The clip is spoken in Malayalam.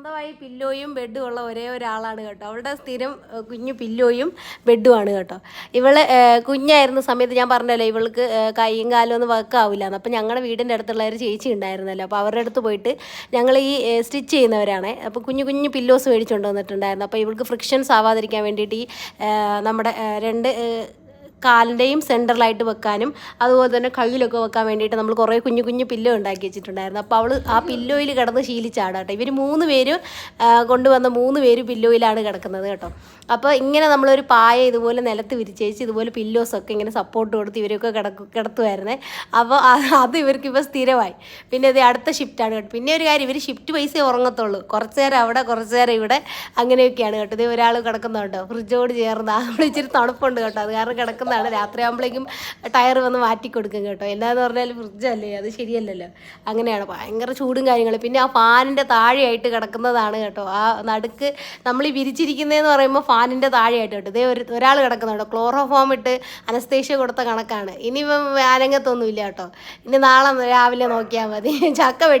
സ്വന്തമായി പില്ലോയും ബെഡും ഉള്ള ഒരേ ഒരാളാണ് കേട്ടോ. അവളുടെ സ്ഥിരം കുഞ്ഞു പില്ലോയും ബെഡുമാണ് കേട്ടോ. ഇവൾ കുഞ്ഞായിരുന്ന സമയത്ത് ഞാൻ പറഞ്ഞല്ലോ ഇവൾക്ക് കൈയും കാലും ഒന്നും വർക്കാവില്ല അപ്പം ഞങ്ങളുടെ വീടിന്റെ അടുത്തുള്ള ഒരു ചേച്ചി ഉണ്ടായിരുന്നല്ലോ. അപ്പോൾ അവരുടെ അടുത്ത് പോയിട്ട് ഞങ്ങൾ ഈ സ്റ്റിച്ച് ചെയ്യുന്നവരാണ്. അപ്പോൾ കുഞ്ഞു കുഞ്ഞു പില്ലോസ് മേടിച്ചുകൊണ്ട് വന്നിട്ടുണ്ടായിരുന്നു. അപ്പോൾ ഇവൾക്ക് ഫ്രിക്ഷൻസ് ആവാതിരിക്കാൻ വേണ്ടിയിട്ട് ഈ നമ്മുടെ രണ്ട് കാലിന്റെയും സെന്ററിലായിട്ട് വെക്കാനും അതുപോലെ തന്നെ കയ്യിലൊക്കെ വെക്കാൻ വേണ്ടിയിട്ട് നമ്മൾ കുറേ കുഞ്ഞു കുഞ്ഞു പില്ലോ ഉണ്ടാക്കി വെച്ചിട്ടുണ്ടായിരുന്നു. അപ്പോൾ അവൾ ആ പില്ലോയിൽ കിടന്ന് ശീലിച്ചാണ് കേട്ടോ. ഇവർ മൂന്ന് പേര് കൊണ്ടുവന്ന മൂന്ന് പേര് പില്ലോയിലാണ് കിടക്കുന്നത് കേട്ടോ. അപ്പോൾ ഇങ്ങനെ നമ്മളൊരു പായ ഇതുപോലെ നിലത്ത് വിരിച്ചേച്ച് ഇതുപോലെ പില്ലോസൊക്കെ ഇങ്ങനെ സപ്പോർട്ട് കൊടുത്ത് ഇവരൊക്കെ കിടക്കു കിടത്തുമായിരുന്നേ അപ്പോൾ അത് ഇവർക്ക് ഇപ്പോൾ സ്ഥിരമായി. പിന്നെ ഇത് അടുത്ത ഷിഫ്റ്റാണ് കേട്ടോ. പിന്നെ ഒരു കാര്യം ഇവർ ഷിഫ്റ്റ് പൈസ ഉറങ്ങത്തുള്ളൂ. കുറച്ച് നേരം അവിടെ കുറച്ച് നേരം ഇവിടെ അങ്ങനെയൊക്കെയാണ് കേട്ടോ. ഇത് ഒരാൾ കിടക്കുന്നുണ്ടോ. ഫ്രിഡ്ജോട് ചേർന്ന്. അവിടെ ഇച്ചിരി തണുപ്പുണ്ട് കേട്ടോ. അത് കാരണം കിടക്കുന്നതാണ് രാത്രി ആകുമ്പോഴേക്കും ടയർ വന്ന് മാറ്റി കൊടുക്കും കേട്ടോ. എല്ലാന്ന് പറഞ്ഞാൽ ഫ്രിഡ്ജല്ലേ അത് ശരിയല്ലല്ലോ. അങ്ങനെയാണ് ഭയങ്കര ചൂടും കാര്യങ്ങളും. പിന്നെ ആ ഫാനിന്റെ താഴെയായിട്ട് കിടക്കുന്നതാണ് കേട്ടോ. ആ നടുക്ക് നമ്മൾ ഈ വിരിച്ചിരിക്കുന്നതെന്ന് പറയുമ്പോൾ ഫാനിന്റെ താഴെയായിട്ട് കേട്ടോ. ഇതേ ഒരു ഒരാൾ കിടക്കുന്നുണ്ട് ക്ലോറോഫോം ഇട്ട് അനസ്തേഷ്യ കൊടുത്ത കണക്കാണ്. ഇനിയിപ്പം അനങ്ങത്തൊന്നുമില്ല കേട്ടോ. ഇനി നാളെ രാവിലെ നോക്കിയാൽ മതി. ചക്ക വെട്ടി